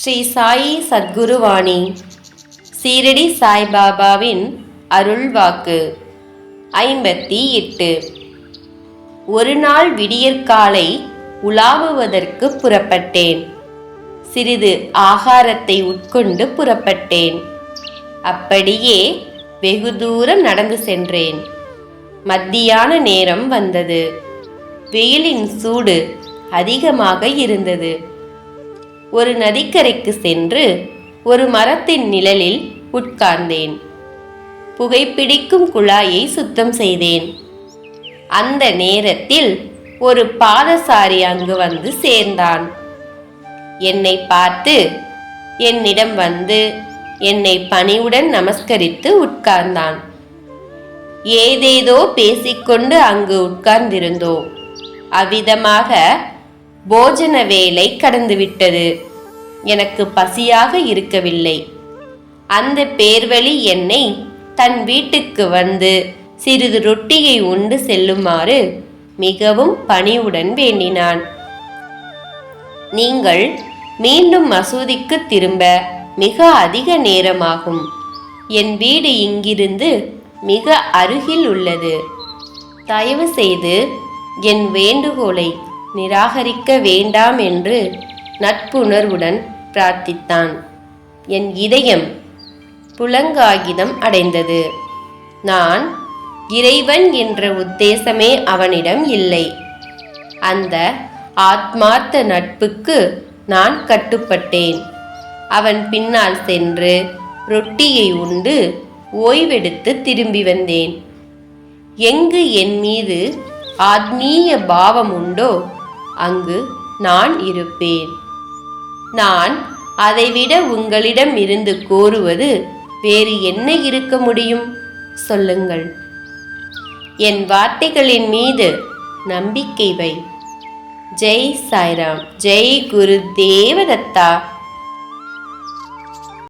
ஸ்ரீ சாயி சத்குருவாணி. சீரடி சாய்பாபாவின் அருள்வாக்கு. ஐம்பத்தி எட்டு ஒரு நாள் விடியற்காலை உலாவுவதற்கு புறப்பட்டேன். சிறிது ஆகாரத்தை உட்கொண்டு புறப்பட்டேன். அப்படியே வெகு தூரம் நடந்து சென்றேன். மத்தியான நேரம் வந்தது. வெயிலின் சூடு அதிகமாக இருந்தது. ஒரு நதிக்கரைக்கு சென்று ஒரு மரத்தின் நிழலில் உட்கார்ந்தேன். புகைப்பிடிக்கும் குழாயை சுத்தம் செய்தேன். அந்த நேரத்தில் ஒரு பாதசாரி அங்கு வந்து சேர்ந்தான். என்னை பார்த்து என்னிடம் வந்து என்னை பணிவுடன் நமஸ்கரித்து உட்கார்ந்தான். ஏதேதோ பேசிக்கொண்டு அங்கு உட்கார்ந்திருந்தோம். அவ்விதமாக போஜன வேலை கடந்துவிட்டது. எனக்கு பசியாக இருக்கவில்லை. அந்த பேர்வழி என்னை தன் வீட்டுக்கு வந்து சிறிது ரொட்டியை உண்டு செல்லுமாறு மிகவும் பணிவுடன் வேண்டினான். நீங்கள் மீண்டும் மசூதிக்கு திரும்ப மிக அதிக நேரமாகும். என் வீடு இங்கிருந்து மிக அருகில் உள்ளது. தயவு செய்து என் வேண்டுகோளை நிராகரிக்க வேண்டாம் என்று நட்புணர்வுடன் பிரார்த்தித்தான். என் இதயம் புலங்காகிதம் அடைந்தது. நான் இறைவன் என்ற உத்தேசமே அவனிடம் இல்லை. அந்த ஆத்மார்த்த நட்புக்கு நான் கட்டுப்பட்டேன். அவன் பின்னால் சென்று ரொட்டியை உண்டு ஓய்வெடுத்து திரும்பி வந்தேன். எங்கு என் மீது ஆத்மீய பாவம் உண்டோ அங்கு நான் இருப்பேன். நான் அதைவிட உங்களிடம் இருந்து கோருவது வேறு என்ன இருக்க முடியும்? சொல்லுங்கள். என் வார்த்தைகளின் மீது நம்பிக்கை வை. ஜெய் சாய்ராம். ஜெய் குரு தேவதத்தா.